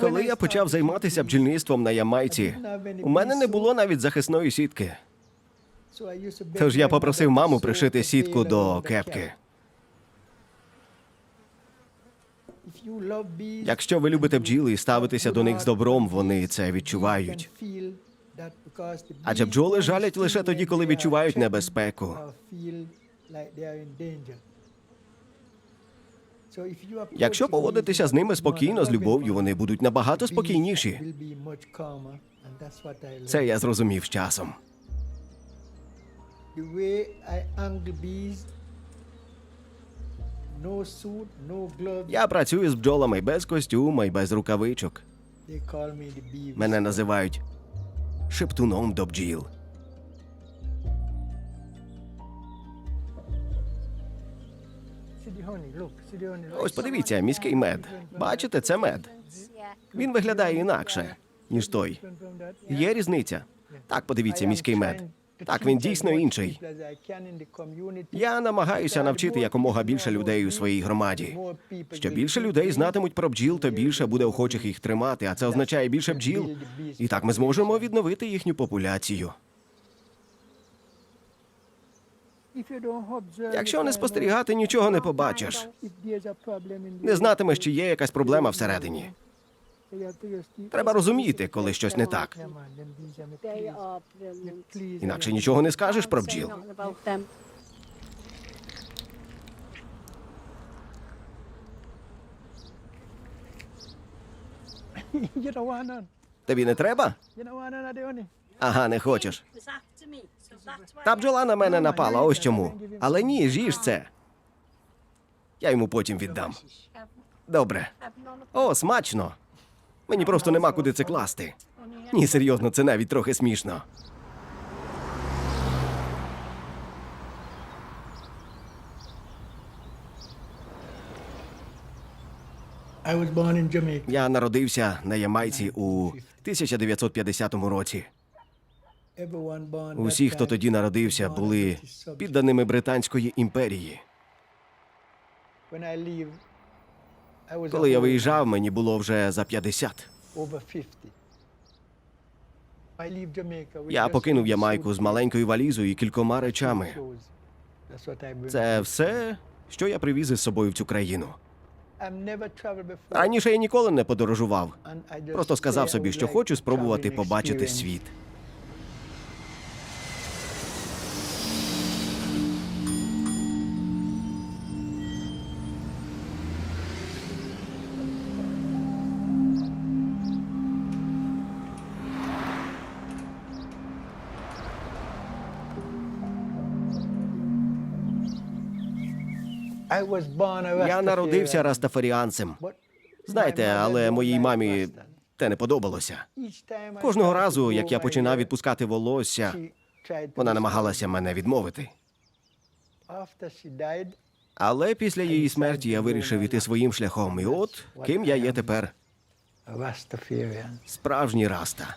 Коли я почав займатися бджільництвом на Ямайці, у мене не було навіть захисної сітки. Тож я попросив маму пришити сітку до кепки. Якщо ви любите бджіл і ставитеся до них з добром, вони це відчувають. Адже бджоли жалять лише тоді, коли відчувають небезпеку. Якщо поводитися з ними спокійно, з любов'ю, вони будуть набагато спокійніші. Це я зрозумів з часом. Я працюю з бджолами без костюма і без рукавичок. Мене називають шептуном до бджіл. Ось подивіться, міський мед. Бачите, це мед. Він виглядає інакше, ніж той. Є різниця. Так, подивіться, міський мед. Так, він дійсно інший. Я намагаюся навчити якомога більше людей у своїй громаді. Що більше людей знатимуть про бджіл, то більше буде охочих їх тримати, а це означає більше бджіл. І так ми зможемо відновити їхню популяцію. Якщо не спостерігати, нічого не побачиш. Не знатимеш, чи є якась проблема всередині. Треба розуміти, коли щось не так. Інакше нічого не скажеш про бджіл. Тобі не треба? Ага, не хочеш. Та бджола на мене напала, ось чому. Але ні, з'їж це. Я йому потім віддам. Добре. О, смачно. Мені просто нема куди це класти. Ні, серйозно, це навіть трохи смішно. Я народився на Ямайці у 1950 році. Усі, хто тоді народився, були підданими Британської імперії. Коли я виїжджав, мені було вже за 50. over 50. I leave Jamaica with Я покинув Ямайку з маленькою валізою і кількома речами. Це все, що я привіз із собою в цю країну. Раніше я ніколи не подорожував. Просто сказав собі, що хочу спробувати побачити світ. Я народився растафаріанцем. Знаєте, але моїй мамі те не подобалося. Кожного разу, як я починав відпускати волосся, вона намагалася мене відмовити. Але після її смерті я вирішив іти своїм шляхом. І от ким я є тепер. Справжній раста.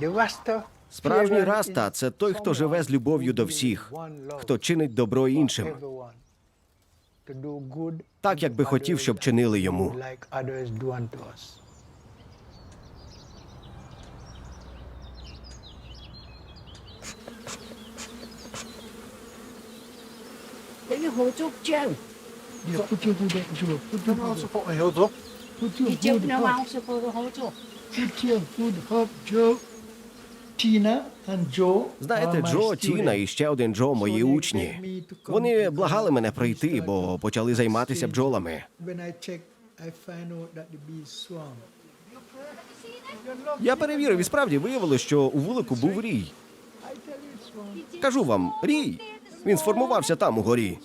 Rasta Справжній раста це той, хто живе з любов'ю до всіх, хто чинить добро іншим, так, як би хотів, щоб чинили йому. Знаєте, Джо, Тіна і ще один Джо, мої учні. Вони благали мене прийти, бо почали займатися бджолами. Я перевірив, і справді виявилося, що у вулику був рій. Кажу вам, рій. Він сформувався там у горі.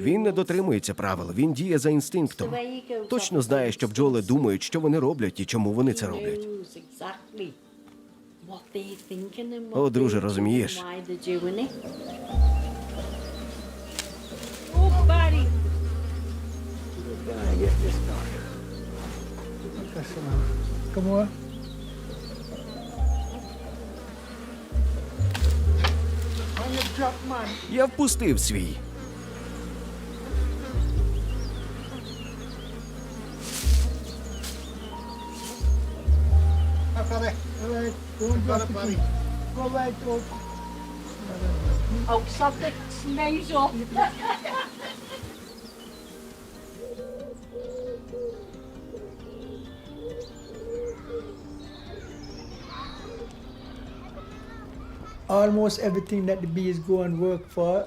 Він не дотримується правил, він діє за інстинктом. Точно знає, що бджоли думають, що вони роблять і чому вони це роблять. О, друже, розумієш? why Я впустив свій. Oh, something smells up. Almost everything that the bees go and work for,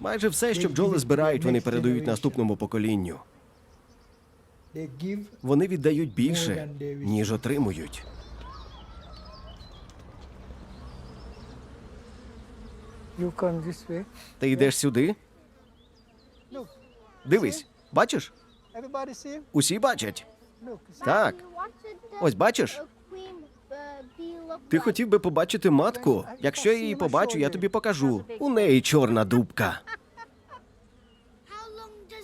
Майже все, що бджоли збирають, вони передають наступному поколінню. Вони віддають більше, ніж отримують. You come this way. Ти йдеш сюди? Дивись, бачиш? everybody see? Усі бачать. Так. Ось бачиш? Ти хотів би побачити матку? Якщо я її побачу, я тобі покажу. У неї чорна дубка.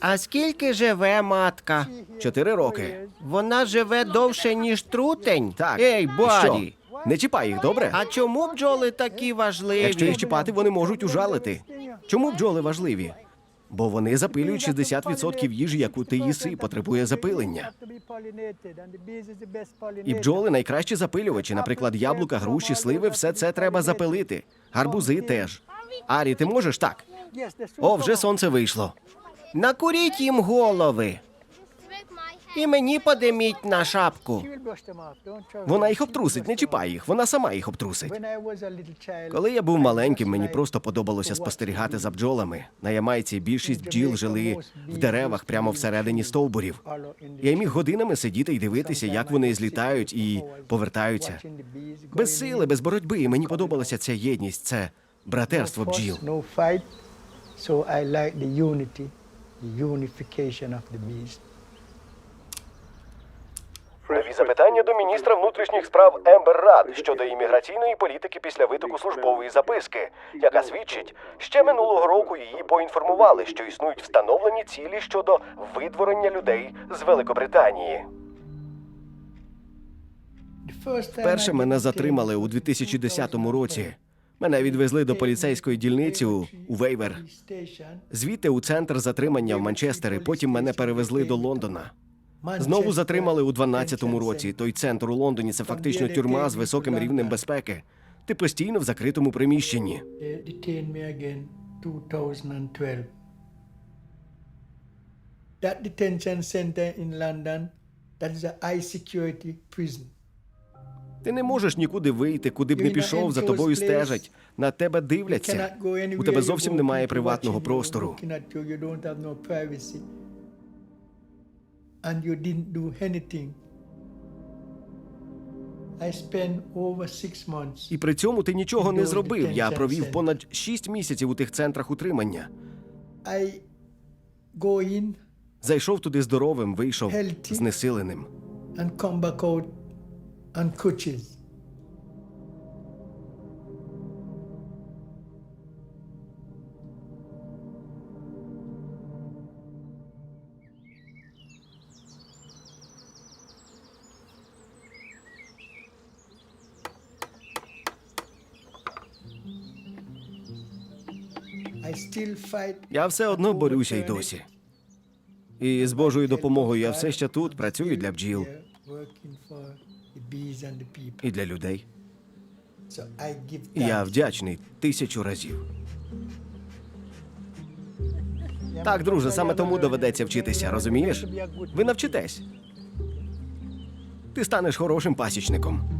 А скільки живе матка? Чотири роки. Вона живе довше, ніж трутень. Так. Ей, Барі! Що? Не чіпай їх, добре? А чому бджоли такі важливі? Якщо їх чіпати, вони можуть ужалити. Чому бджоли важливі? Бо вони запилюють 60% їжі, яку ти їси, потребує запилення. І бджоли найкращі запилювачі, наприклад, яблука, груші, сливи, все це треба запилити. Гарбузи теж. Арі, ти можеш так? О, вже сонце вийшло. Накуріть їм голови. І мені подиміть на шапку. Вона їх обтрусить, не чіпай їх, вона сама їх обтрусить. Коли я був маленьким, мені просто подобалося спостерігати за бджолами. На Ямайці більшість бджіл жили в деревах прямо всередині стовбурів. Я міг годинами сидіти і дивитися, як вони злітають і повертаються. Без сили, без боротьби. Мені подобалася ця єдність, це братерство бджіл. So I like the unity, the unification of the bees. Запитання до міністра внутрішніх справ Ембер Рад щодо імміграційної політики після витоку службової записки, яка свідчить, ще минулого року її поінформували, що існують встановлені цілі щодо видворення людей з Великобританії. The first time Перше мене затримали у in 2010 році. Мене відвезли до поліцейської дільниці у Вейвер. Звідти у центр затримання в Манчестері. Потім мене перевезли до Лондона. Знову затримали у 12-му році. Той центр у Лондоні це фактично тюрма з високим рівнем безпеки. Ти постійно в закритому приміщенні. They detained me again 2012. That detention center in London, that is a high security prison. Ти не можеш нікуди вийти, куди б не пішов, за тобою стежать, на тебе дивляться. У тебе зовсім немає приватного простору. And you didn't do anything. I spent over six months. І при цьому ти нічого не зробив. Я провів понад 6 місяців у тих центрах утримання. I go in Зайшов туди здоровим, вийшов Healthy. знесиленим. and come back out on crutches. Я все одно борюся й досі. І з Божою допомогою я все ще тут працюю для бджіл і для людей. Я вдячний тисячу разів. Так, друже, саме тому доведеться вчитися, розумієш? Ви навчитесь. Ти станеш хорошим пасічником.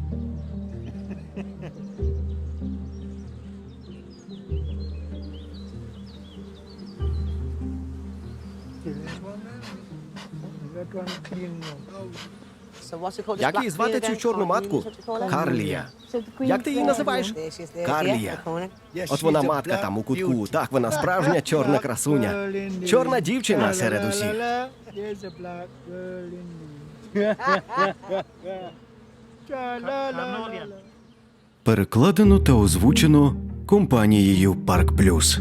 Як її звати цю чорну матку? Карлія. Як ти її називаєш? Карлія. От вона матка там у кутку. Так, вона справжня чорна красуня. Чорна дівчина серед усіх. Перекладено та озвучено компанією Парк Плюс.